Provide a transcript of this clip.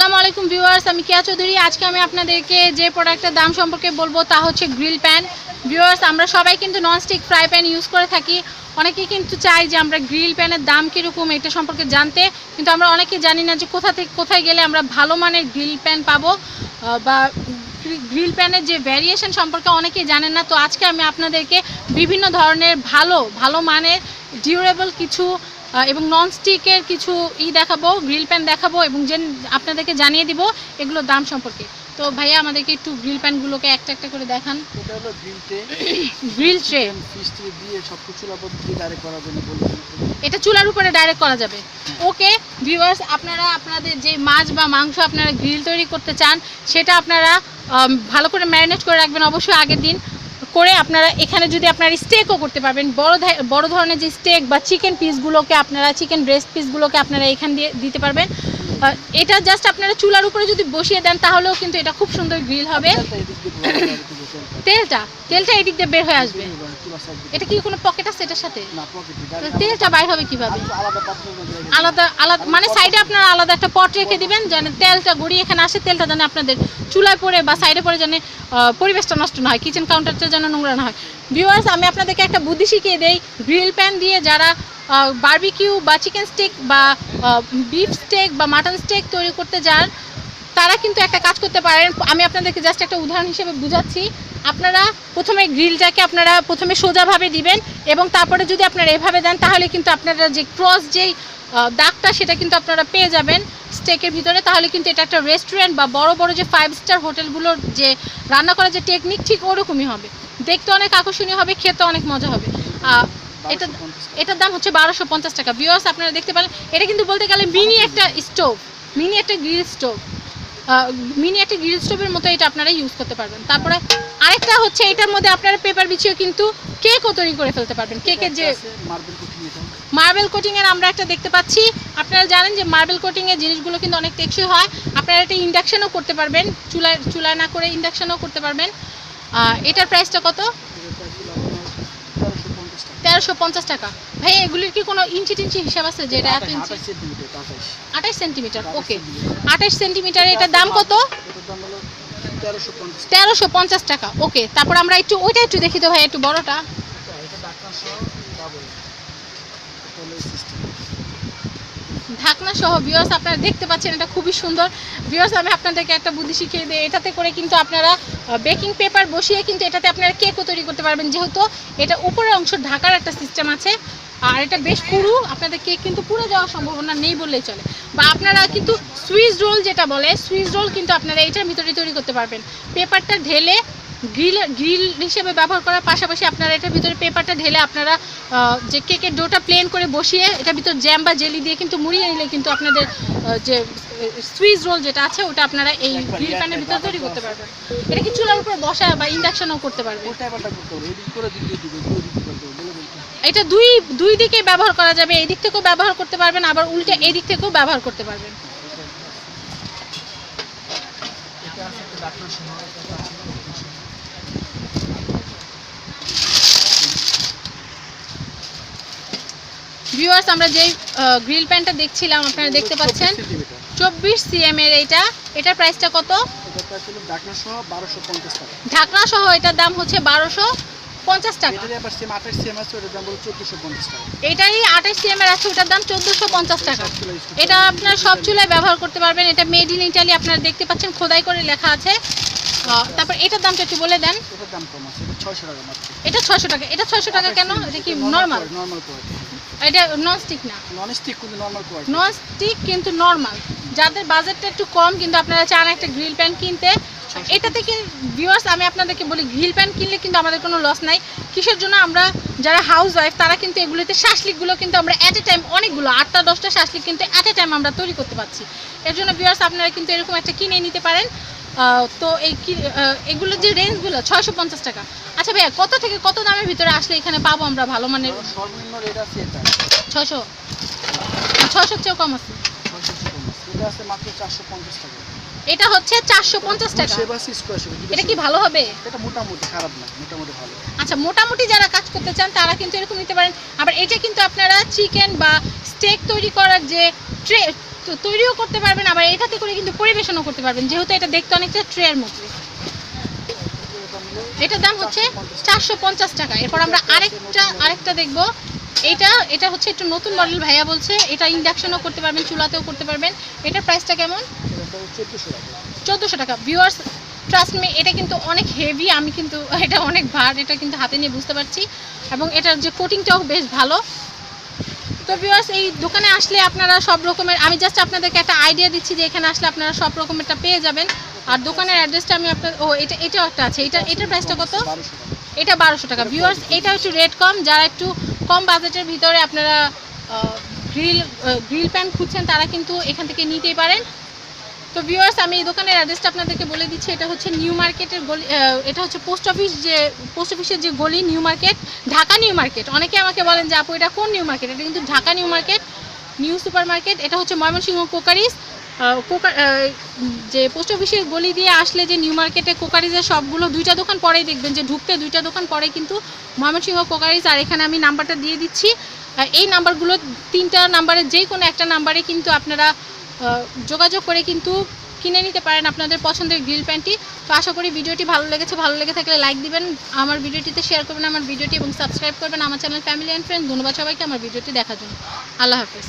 আসসালামু আলাইকুম ভিউয়ার্স, আমি কিয়া চৌধুরী। আজকে আমি আপনাদেরকে যে প্রোডাক্টের দাম সম্পর্কে বলব তা হচ্ছে গ্রিল প্যান। ভিউয়ার্স, আমরা সবাই কিন্তু ননস্টিক ফ্রাই প্যান ইউজ করে থাকি। অনেকেই কিন্তু চাই যে আমরা গ্রিল প্যানের দাম কীরকম এটা সম্পর্কে জানতে, কিন্তু আমরা অনেকে জানি না যে কোথা থেকে কোথায় গেলে আমরা ভালো মানের গ্রিল প্যান পাবো। বা গ্রিল প্যানের যে ভ্যারিয়েশন সম্পর্কে অনেকেই জানেন না। তো আজকে আমি আপনাদেরকে বিভিন্ন ধরনের ভালো ভালো মানের ডিউরেবল কিছু এবং ননস্টিকের কিছু ই দেখাবো গ্রিল প্যান দেখাবো এবং যে আপনাদেরকে জানিয়ে দিব এগুলোর দাম সম্পর্কে। তো ভাইয়া আমাদেরকে একটু গ্রিল প্যানগুলোকে একটা একটা করে দেখান। এটা হলো গ্রিলতে গ্রিল ট্রে দিয়ে সব কিছু চুলাপথ দিয়ে ডাইরেক্ট করার জন্য বলবেন এটা চুলার উপরে ডাইরেক্ট করা যাবে। ওকে ভিউয়ার্স আপনারা আপনাদের যে মাছ বা মাংস আপনারা গ্রিল তৈরি করতে চান সেটা আপনারা ভালো করে ম্যারিনেট করে রাখবেন অবশ্যই আগের দিন। করে আপনারা এখানে যদি আপনারা স্টেকও করতে পারবেন বড় বড় ধরনের যে স্টেক বা চিকেন পিসগুলোকে আপনারা চিকেন ব্রেস্ট পিসগুলোকে আপনারা এখান দিয়ে দিতে পারবেন। এটা জাস্ট আপনারা চুলার উপরে যদি বসিয়ে দেন তাহলেও কিন্তু এটা খুব সুন্দর গ্রিল হবে। তেলটা তেলটা এদিক দিয়ে বের হয়ে আসবে। এটা কি কোনো পকেট আছে এটার সাথে? তেলটা বাইর হবে কীভাবে। আলাদা আলাদা মানে সাইডে আপনারা আলাদা একটা পট রেখে দিবেন যেন তেলটা গড়িয়ে এখানে আসে তেলটা যেন আপনাদের চুলায় পড়ে বা সাইডে পড়ে যেন পরিবেশটা নষ্ট না হয় কিচেন কাউন্টারটা যেন নোংরা না হয়। ভিউয়ার্স আমি আপনাদেরকে একটা বুদ্ধি শিখিয়ে দেই গ্রিল প্যান দিয়ে যারা বারবিকিউ বা চিকেন স্টেক বা বিফ স্টেক বা মাটন স্টেক তৈরি করতে যান তারা কিন্তু একটা কাজ করতে পারেন। আমি আপনাদেরকে জাস্ট একটা উদাহরণ হিসেবে বুঝাচ্ছি আপনারা প্রথমে গ্রিলটাকে আপনারা প্রথমে সোজাভাবে দিবেন এবং তারপরে যদি আপনারা এভাবে দেন, তাহলে কিন্তু আপনারা যে ক্রস যেই দাগটা, সেটা কিন্তু আপনারা পেয়ে যাবেন স্টেকের ভিতরে। তাহলে কিন্তু এটা একটা রেস্টুরেন্ট বা বড় বড় যে ফাইভ স্টার হোটেলগুলোর যে রান্না করার যে টেকনিক ঠিক ওরকমই হবে। দেখতে অনেক আকর্ষণীয় হবে, খেতে অনেক মজা হবে। এটা, এটার দাম হচ্ছে বারোশো পঞ্চাশ টাকা। বিয়স আপনারা দেখতে পারেন, এটা কিন্তু বলতে গেলে মিনি একটা স্টোভ মিনি একটা গ্রিল স্টোভ মিনি একটা গ্রিল স্টোভের মতো এটা আপনারা ইউজ করতে পারবেন। তারপরে আরেকটা হচ্ছে এটার মধ্যে আপনারা পেপার বিছিয়ে কিন্তু কেকও তৈরি করে ফেলতে পারবেন। কেকের যে। মার্বেল কোটিং এর আমরা একটা দেখতে পাচ্ছি। আপনারা জানেন যে মার্বেল কোটিং এর জিনিসগুলো কিন্তু অনেক টেকসই হয়। আপনারা এটা ইন্ডাকশনও করতে পারবেন। চুলায় চুলায় না করে ইন্ডাকশনও করতে পারবেন। এটার প্রাইসটা কত এটার price হলো আপনার 1350 টাকা। তেরোশো পঞ্চাশ টাকা। ভাই এগুলির কি কোনো ইঞ্চি টিঞ্চি হিসাব আছে যে এটা এত ইঞ্চি? আঠাশ সেন্টিমিটার ওকে। আঠাশ সেন্টিমিটার এটার দাম কত? এটার 1350 টাকা। তেরোশো পঞ্চাশ টাকা ওকে। তারপর আমরা একটু ওইটা একটু দেখি তো ভাই একটু বড়টা। ঢাকনা সহ ভিউয়ার্স আপনারা দেখতে পাচ্ছেন এটা খুবই সুন্দর। ভিউয়ার্স আমি আপনাদেরকে একটা বুদ্ধি শিখিয়ে দিই এটাতে করে কিন্তু আপনারা বেকিং পেপার বসিয়ে কিন্তু এটাতে আপনারা কেকও তৈরি করতে পারবেন। যেহেতু এটা উপরের অংশ ঢাকার একটা সিস্টেম আছে, আর এটা বেশ পুরু, আপনাদের কেক কিন্তু পুরো যাওয়ার সম্ভাবনা নেই বললেই চলে। বা আপনারা কিন্তু সুইচ রোল যেটা বলে সুইচ রোল কিন্তু আপনারা এটার ভিতরে তৈরি করতে পারবেন। পেপারটা ঢেলে গ্রিল গ্রিল হিসেবে ব্যবহার করার পাশাপাশি আপনারা এটার ভিতরে পেপারটা ঢেলে আপনারা যে কেকের ডোটা প্লেন করে বসিয়ে, এটার ভিতর জ্যাম বা জেলি দিয়ে কিন্তু মুড়িয়ে নিলে কিন্তু আপনাদের যে সুইস রোল যেটা আছে ওটা আপনারা এই গ্রিল প্যানের ভিতরে তৈরি করতে পারবেন এটা কি চুলার উপরে বসা বা ইন্ডাকশনও করতে পারবেন। এটা দুই দুই দিকে ব্যবহার করা যাবে এই দিক থেকেও ব্যবহার করতে পারবেন আবার উল্টে এই দিক থেকেও ব্যবহার করতে পারবেন। ভিউয়ার্স আমরা যেই গ্রিল প্যানটা দেখছিলাম আপনারা দেখতে পাচ্ছেন 24 centimeter। চব্বিশ সিএম এর এটা এটার প্রাইসটা কত? ঢাকনা সহ 1250 টাকা। ঢাকনা সহ এটার দাম হচ্ছে বারোশো পঞ্চাশ টাকা। এটারই আবার same 28 cm আছে, ওটার দাম হলো 1450 টাকা। এটারই আঠাশ সিএম এর আছে ওটার দাম চোদ্দোশো পঞ্চাশ টাকা। এটা আপনার সব চুলায় ব্যবহার করতে পারবেন। এটা মেড ইন ইটালি আপনারা দেখতে পাচ্ছেন খোদাই করে লেখা আছে। তারপর এটার দামটা একটু বলে দেন। এটার দাম কম এটা 600 টাকা এটা ছয়শো টাকা এটা ছয়শো টাকা কেন? এটা কি নর্মাল এটা নন স্টিক না quality। কিন্তু নর্মাল যাদের বাজেটটা একটু কম কিন্তু আপনারা চান একটা গ্রিল প্যান কিনতে এটা থেকে ভিউয়ার্স আমি আপনাদেরকে বলি গ্রিল প্যান কিনলে কিন্তু আমাদের কোনো লস নাই। কিসের জন্য আমরা যারা হাউস ওয়াইফ তারা কিন্তু এগুলোতে শাসলিকগুলো কিন্তু আমরা অ্যাট এ টাইম অনেকগুলো আটটা দশটা শাসলিক কিন্তু অ্যাট এ টাইম আমরা তৈরি করতে পারছি। এর জন্য ভিউয়ার্স আপনারা কিন্তু এরকম একটা কিনে নিতে পারেন। তো এই কি- এগুলোর যে রেঞ্জগুলো ছয়শো পঞ্চাশ টাকা। আচ্ছা ভাইয়া কত থেকে কত দামের ভিতরে আসলে এখানে পাবো আমরা ভালো মানের? ছয়শো। ছয়শোর চেয়েও কম আছে। 600 টাকা মাত্র। এটা আছে মাত্র 450 টাকা। এটা হচ্ছে চারশো পঞ্চাশ টাকা। shape আছে, square এটা কি ভালো হবে? এটা মোটামুটি খারাপ না মোটামুটি ভালো। আচ্ছা মোটামুটি যারা কাজ করতে চান তারা কিন্তু এরকম নিতে পারেন। আবার এটা কিন্তু আপনারা চিকেন বা স্টেক তৈরি করার যে ট্রে তৈরিও করতে পারবেন আবার এটাতে করে কিন্তু পরিবেশনও করতে পারবেন। যেহেতু এটা দেখতে অনেকটা ট্রের মতো। এটার দাম হচ্ছে চারশো পঞ্চাশ। টাকা। এরপর আমরা আরেকটা আরেকটা দেখব। এটা এটা হচ্ছে একটু নতুন মডেল ভাইয়া বলছে। এটা ইন্ডাকশনও করতে পারবেন চুলাতেও করতে পারবেন। এটার প্রাইসটা কেমন? এটা চোদ্দোশো টাকা। চোদ্দোশো টাকা ভিউয়ার্স ট্রাস্ট মি এটা কিন্তু অনেক হেভি আমি কিন্তু এটা অনেক ভার এটা কিন্তু হাতে নিয়ে বুঝতে পারছি। এবং এটার যে কোটিংটাও বেশ ভালো। তো ভিউয়ার্স এই দোকানে আসলে আপনারা সব রকমের আমি জাস্ট আপনাদেরকে একটা আইডিয়া দিচ্ছি যে এখানে আসলে আপনারা সব রকমেরটা পেয়ে যাবেন। আর দোকানের অ্যাড্রেসটা আমি আপনার ও এটা এটাও একটা আছে। এটা এটার প্রাইসটা কত? এটা বারোশো টাকা। ভিউয়ার্স এটা একটু রেট কম যারা একটু কম বাজেটের ভিতরে আপনারা গ্রিল গ্রিল প্যান খুঁজছেন, তারা কিন্তু এখান থেকে নিতেই পারেন। তো ভিউয়ার্স আমি এই দোকানের অ্যাড্রেসটা আপনাদেরকে বলে দিচ্ছি, এটা হচ্ছে নিউ মার্কেটের গলি এটা হচ্ছে পোস্ট অফিস যে পোস্ট অফিসের যে গলি, new market, Dhaka new market. অনেকে আমাকে বলেন যে, আপু, এটা কোন নিউ মার্কেট? এটা কিন্তু Dhaka new market, new super market, এটা হচ্ছে ময়মনসিংহ কোকারিস। যে পোস্ট অফিসের গলি দিয়ে আসলে যে নিউ মার্কেটে কোকারিজের সবগুলো দুইটা দোকান পরেই দেখবেন, যে ঢুকতে দুইটা দোকান পরে কিন্তু ময়মনসিংহ কোকারিজ, আর এখানে আমি নাম্বারটা দিয়ে দিচ্ছি। এই নাম্বারগুলো তিনটা নাম্বারে, যে কোনো একটা নাম্বারে কিন্তু আপনারা যোগাযোগ করে কিন্তু কিনে নিতে পারেন আপনাদের পছন্দের গ্রিল প্যান্টটি তো আশা করি ভিডিওটি ভালো লেগেছে, ভালো লেগে থাকলে লাইক দিবেন, আমার ভিডিওটিতে শেয়ার করবেন, আমার ভিডিওটি এবং সাবস্ক্রাইব করবেন, আমার চ্যানেল ফ্যামিলি অ্যান্ড ফ্রেন্ড ধন্যবাদ সবাইকে আমার ভিডিওটি দেখার জন্য। আল্লাহ হাফেজ।